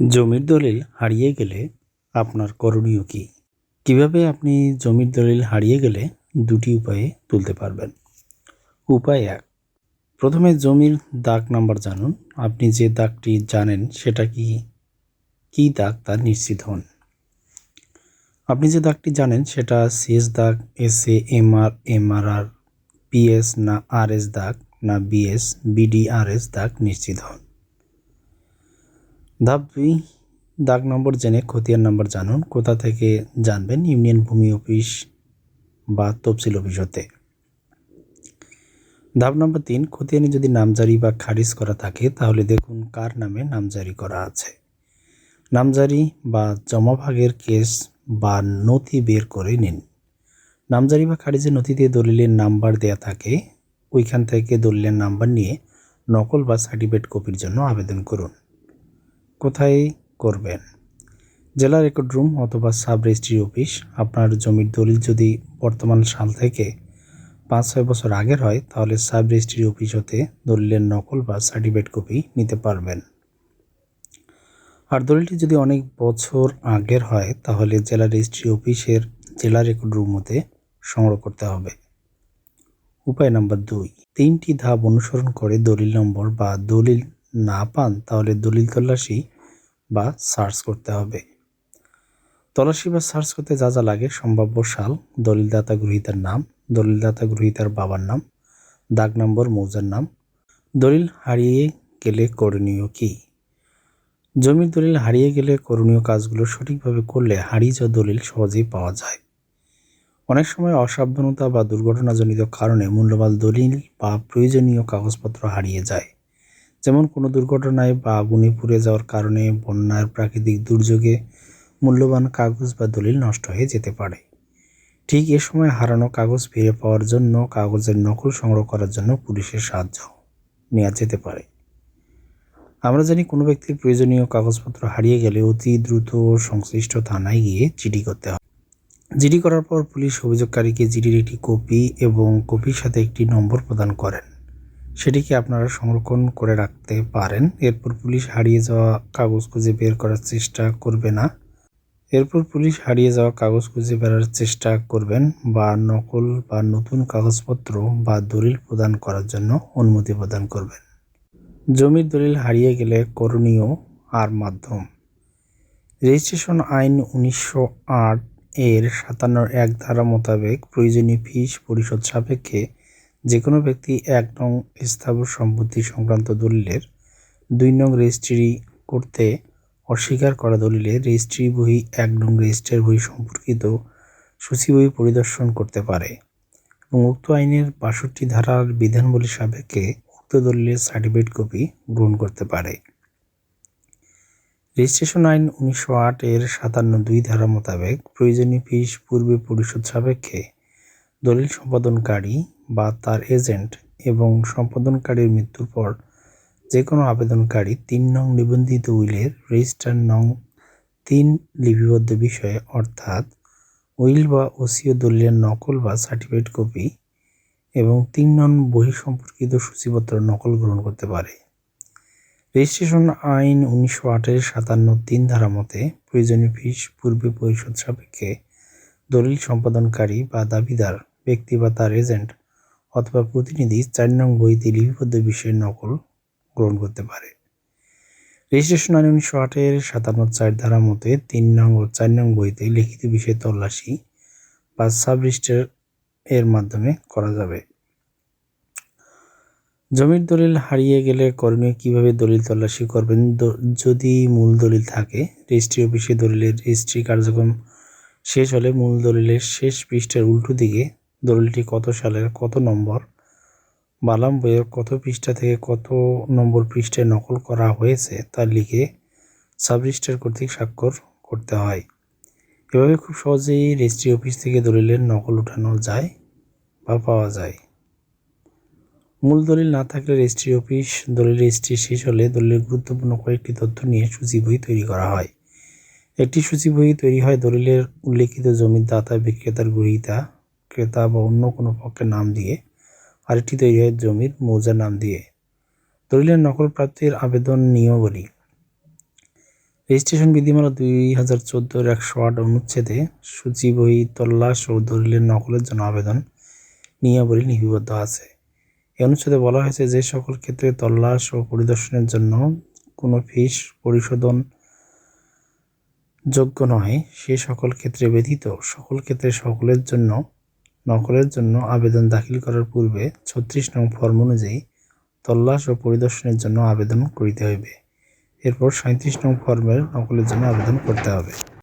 জমির দলিল হারিয়ে গেলে আপনার করণীয় কী? কীভাবে আপনি জমির দলিল হারিয়ে গেলে দুটি উপায়ে তুলতে পারবেন? উপায় এক, প্রথমে জমির দাগ নাম্বার জানুন। আপনি যে দাগটি জানেন সেটা কি? কী দাগ তা নিশ্চিত হন। আপনি যে দাগটি জানেন সেটা সিএস দাগ, S A M R M R R PS না আর এস দাগ, না বিএস বিডিআরএস দাগ নিশ্চিত হন। ধাপ দুই, দাগ নম্বর জেনে খতিয়ান নম্বর জানুন। কোথা থেকে জানবেন ইউনিয়ন ভূমি অফিস বা তফসিল অফিস হতে? ধাপ নম্বর তিন, খতিয়ানি যদি নামজারি বা খারিজ করা থাকে, তাহলে দেখুন কার নামে নামজারি করা আছে। নামজারি বা জমাভাগের কেস বা নথি বের করে নিন। নামজারি বা খারিজের নথিতে দলিলের নাম্বার দেয়া থাকে। ওইখান থেকে দলিলের নাম্বার নিয়ে নকল বা সার্টিফিকেট কপির জন্য আবেদন করুন। কোথায় করবেন? জেলা রেকর্ড রুম অথবা সাব রেজিস্ট্রি অফিস। আপনার জমির দলিল যদি বর্তমান সাল থেকে পাঁচ ছয় বছর আগের হয়, তাহলে সাব রেজিস্ট্রি অফিস হতে দলিলের নকল বা সার্টিফিকেট কপি নিতে পারবেন। আর দলিলটি যদি অনেক বছর আগের হয়, তাহলে জেলা রেজিস্ট্রি অফিসের জেলা রেকর্ড রুম হতে সংগ্রহ করতে হবে। উপায় নাম্বার দুই, তিনটি ধাপ অনুসরণ করে দলিল নম্বর বা দলিল না পান, তাহলে দলিল তল্লাশি বা সার্চ করতে হবে। তল্লাশি বা সার্চ করতে যা যা লাগে, সম্ভাব্য সাল, দলিলদাতা গ্রহীতার নাম, দলিলদাতা গ্রহীতার বাবার নাম, দাগ নম্বর, মৌজার নাম। দলিল হারিয়ে গেলে করণীয় কী? জমির দলিল হারিয়ে গেলে করণীয় কাজগুলো সঠিকভাবে করলে হারিয়ে যাওয়া দলিল সহজেই পাওয়া যায়। অনেক সময় অসাবধানতা বা দুর্ঘটনাজনিত কারণে মূল্যবান দলিল বা প্রয়োজনীয় কাগজপত্র হারিয়ে যায়। যেমন কোনো দুর্ঘটনায় বা আগুনে পুড়ে যাওয়ার কারণে বন্যার প্রাকৃতিক দুর্যোগে মূল্যবান কাগজ বা দলিল নষ্ট হয়ে যেতে পারে। ঠিক এ সময় হারানো কাগজ ফিরে পাওয়ার জন্য কাগজের নকল সংগ্রহ করার জন্য পুলিশের সাহায্য নেওয়া যেতে পারে। আমরা জানি কোনো ব্যক্তির প্রয়োজনীয় কাগজপত্র হারিয়ে গেলে অতি দ্রুত সংশ্লিষ্ট থানায় গিয়ে জিডি করতে হয়। জিডি করার পর পুলিশ অভিযোগকারীকে জিডির একটি কপি এবং কপির সাথে একটি নম্বর প্রদান করেন। সেটিকে আপনারা সংরক্ষণ করে রাখতে পারেন। এরপর পুলিশ হারিয়ে যাওয়া কাগজ খুঁজে বের করার চেষ্টা করবে না। এরপর পুলিশ হারিয়ে যাওয়া কাগজ খুঁজে বেরার চেষ্টা করবেন বা নকল বা নতুন কাগজপত্র বা দলিল প্রদান করার জন্য অনুমতি প্রদান করবেন। জমির দলিল হারিয়ে গেলে করণীয় আর মাধ্যম। রেজিস্ট্রেশন আইন উনিশশো আট এর সাতান্ন এক ধারা মোতাবেক প্রয়োজনীয় ফিস পরিশোধ সাপেক্ষে যে কোনো ব্যক্তি এক নং স্থাবর সম্পত্তি সংক্রান্ত দলিলের দুই নং রেজিস্ট্রি করতে অস্বীকার করা দলিলে রেজিস্ট্রি বই এক নং রেজিস্ট্রার বই সম্পর্কিত সূচি বই পরিদর্শন করতে পারে এবং উক্ত আইনের বাষট্টি ধারার বিধানবলী সাপেক্ষে উক্ত দলিলের সার্টিফিকেট কপি গ্রহণ করতে পারে। রেজিস্ট্রেশন আইন উনিশশো আট এর সাতান্ন দুই ধারা মোতাবেক প্রয়োজনীয় ফিস পূর্বে পরিশোধ সাপেক্ষে দলিল সম্পাদনকারী বা তার এজেন্ট এবং সম্পাদনকারীর মৃত্যুর পর যে কোনো আবেদনকারী তিন নং নিবন্ধিত উইলের রেজিস্টার নং তিন লিপিবদ্ধ বিষয়ে, অর্থাৎ উইল বা ওসিও দলিলের নকল বা সার্টিফিকেট কপি এবং তিন নং বহি সম্পর্কিত সূচিপত্র নকল গ্রহণ করতে পারে। রেজিস্ট্রেশন আইন উনিশশো আটের সাতান্ন তিন ধারা মতে প্রয়োজনীয় ফিস পূর্বে পরিশোধ সাপেক্ষে দলিল সম্পাদনকারী বা দাবিদার ব্যক্তি বা তার এজেন্ট অথবা প্রতিনিধি চার নং বইতে লিপিবদ্ধ বিষয়ের নকল গ্রহণ করতে পারে। রেজিস্ট্রেশন আইন উনিশশো আটের সাতান্ন চার ধারা মতে তিন নং ও চার নং বইতে লিখিত বিষয়ে তল্লাশি বা সাব রেজিস্টার এর মাধ্যমে করা যাবে। জমির দলিল হারিয়ে গেলে করণীয় কীভাবে দলিল তল্লাশি করবেন? যদি মূল দলিল থাকে, রেজিস্ট্রি অফিসে দলিলের রেজিস্ট্রি কার্যক্রম শেষ হলে মূল দলিলের শেষ পৃষ্ঠের উল্টো দিকে দলিলটি কত সালের কত নম্বর? বালাম বইয়ের কত পৃষ্ঠা থেকে কত নম্বর পৃষ্ঠায় নকল করা হয়েছে তা লিখে সাব রেজিস্ট্রার কর্তৃক স্বাক্ষর করতে হয়। এভাবে খুব সহজেই রেজিস্ট্রি অফিস থেকে দলিলের নকল উঠানো যায় বা পাওয়া যায়। মূল দলিল না থাকলে রেজিস্ট্রি অফিস দলিল রেজিস্ট্রি শেষ হলে দলিলের গুরুত্বপূর্ণ কয়েকটি তথ্য নিয়ে সূচি বই তৈরি করা হয়। একটি সূচি বই তৈরি হয় দলিলের উল্লেখিত জমির দাতা, বিক্রেতার গ্রহীতা ক্রেতা বা অন্য কোনো পক্ষের নাম দিয়ে আরেকটি তৈরি হয় জমির মৌজার নাম দিয়ে। দলিলের নকল প্রাপ্তির আবেদন নিয়মাবলী। রেজিস্ট্রেশন বিধিমালা দুই হাজার চোদ্দোর একশো আট অনুচ্ছেদে সূচি বই তল্লাশ ও দলিলের নকলের জন্য আবেদন নিয়মাবলী লিপিবদ্ধ আছে। এই অনুচ্ছেদে বলা হয়েছে যে সকল ক্ষেত্রে তল্লাশ ও পরিদর্শনের জন্য কোনো ফিস পরিশোধন যোগ্য নয়। সে সকল ক্ষেত্রে ব্যতীত সকল ক্ষেত্রে সকলের জন্য নকলের জন্য আবেদন দাখিল করার পূর্বে ছত্রিশ নং ফর্ম অনুযায়ী তল্লাশ ও পরিদর্শনের জন্য আবেদন করিতে হইবে। এরপর সাঁইত্রিশ নং ফর্মের নকলের জন্য আবেদন করতে হবে।